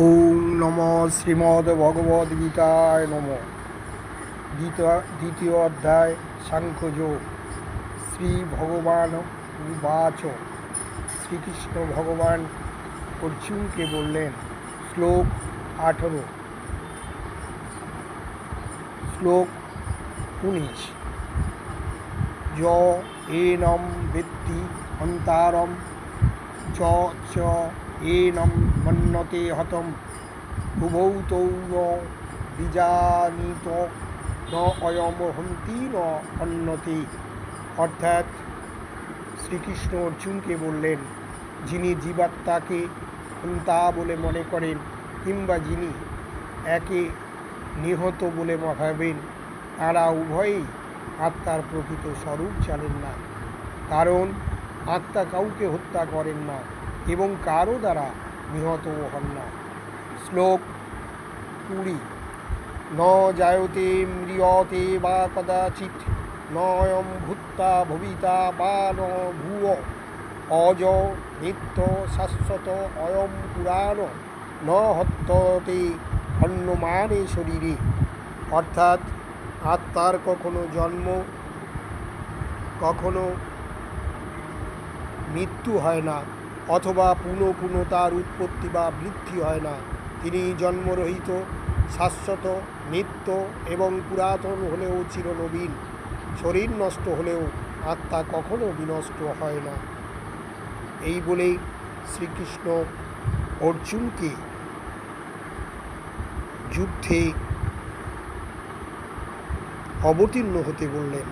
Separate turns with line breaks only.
ওম নম শ্রীমদ ভগবদ গীতায় নম। গীতা দ্বিতীয় অধ্যায়, সাংখ্যযোগ। শ্রী ভগবান বাচ শ্রীকৃষ্ণ ভগবান অর্জুনকে বললেন, শ্লোক আঠেরো। শ্লোক উনিশ। য এনম বৃত্তি অন্তারম। চ চ এনম মন্যতে হতম উভৌ ন বিজানীত ন অয়ম হন্তি ন অন্যতে অর্থাৎ শ্রীকৃষ্ণ অর্জুনকে বললেন, যিনি জীবাত্মাকে হন্তা বলে মনে করেন, কিংবা যিনি একে নিহত বলে ভাবেন, তারা উভয়েই আত্মার প্রকৃত স্বরূপ জানেন না। কারণ আত্মা কাউকে হত্যা করেন না। এবং কারও দ্বারা নিহত হন না। শ্লোক কুড়ি। ন জায়তে ম্রিয়তে বা কদাচিৎ নয়ম ভূত্তা ভবিতা বা ন ভুব। অজ নিত্য শাশ্বত অয়ম পুরাণ। ন হত্যতে অন্যমানে শরীরে। অর্থাৎ আত্মার কখনো জন্ম, কখনো মৃত্যু হয় না। অথবা পুনঃ পুনঃ তার উৎপত্তি বা বৃদ্ধি হয় না। তিনি জন্মরহিত, শাশ্বত, নিত্য এবং পুরাতন হলেও চিরনবীন। শরীর নষ্ট হলেও আত্মা কখনো বিনষ্ট হয় না। এই বলেই শ্রীকৃষ্ণ অর্জুনকে যুদ্ধে অবতীর্ণ হতে বললেন।